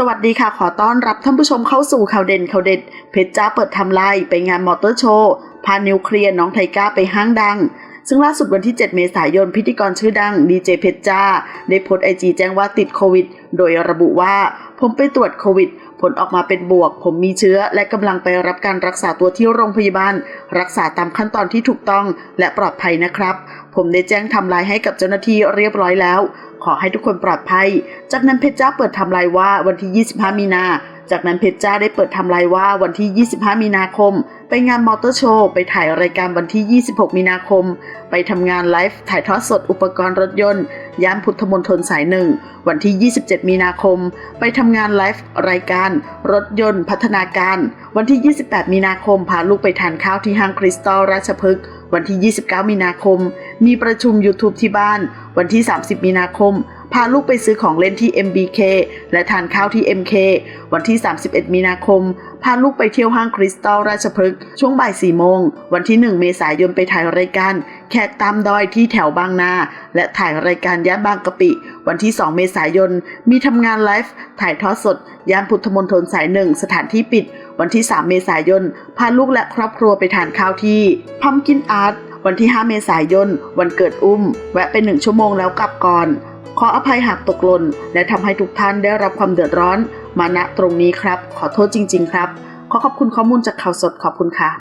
สวัสดีค่ะ ขอต้อนรับท่านผู้ชมเข้าสู่ข่าวเด่นข่าวเด็ด เพชรจ้าเปิดทำลายไปงานมอเตอร์โชว์ พานิวเคลียร์น้องไทก้าไปห้างดัง ซึ่งล่าสุดวันที่ 7 เมษายนพิธีกรชื่อดังดีเจเพชรจ้า ได้โพสไอจีแจ้งว่าติดโควิด โดยระบุว่า ผมไปตรวจโควิด ผลออกมาเป็นบวก ผมมีเชื้อ และกำลังไปรับการรักษาตัวที่โรงพยาบาล รักษาตามขั้นตอนที่ถูกต้องและปลอดภัยนะครับ ผมได้แจ้งทำลายให้กับเจ้าหน้าที่เรียบร้อยแล้ว ขอให้ทุกคนปลอดภัย จากนั้นเพชรจ้าเปิดทำลายว่าวันที่ 25 มีนา จากนั้นเพชรจ้าได้เปิดทำลายว่าวันที่ 25 มีนาคม ไปงานมอเตอร์โชว์ ไปถ่ายรายการวันที่ 26 มีนาคม ไปทำงานไลฟ์ถ่ายทอดสดอุปกรณ์รถยนต์ ย่านพุทธมณฑลสายหนึ่ง วันที่ 27 มีนาคม ไปทำงานไลฟ์รายการ รถยนต์ พัฒนาการ วันที่ 28 มีนาคมพาลูกไปทานข้าวที่ห้างคริสตัลราชพฤกษ์วันที่ 29 มีนาคม มีประชุม YouTube ที่บ้าน วันที่ 30 มีนาคม พาลูกไปซื้อของเล่นที่ MBK และทานข้าวที่ MK วันที่ 31 มีนาคม พาลูกไปเที่ยวห้างคริสตัลราชพฤกษ์ช่วงบ่าย4โมง วันที่ 1 เมษายนไปถ่ายรายการ แขกตามดอยที่แถวบางนา และถ่ายรายการย่านบางกะปิ วันที่ 2 เมษายน มีทำงานไลฟ์ถ่ายทอดสด ย่านพุทธมณฑลสายหนึ่งสถานที่ปิดวันที่ 3 เมษายน พาลูกและครอบครัวไปทานข้าวที่พัมกินอาร์ต วันที่ 5 เมษายน วันเกิดอุ้ม แวะไปหนึ่งชั่วโมงแล้วกลับก่อน ขออภัยหากตกหล่นและทำให้ทุกท่านได้รับความเดือดร้อน มาณตรงนี้ครับ ขอโทษจริง ๆ ครับ ขอขอบคุณข้อมูลจากข่าวสดขอบคุณค่ะ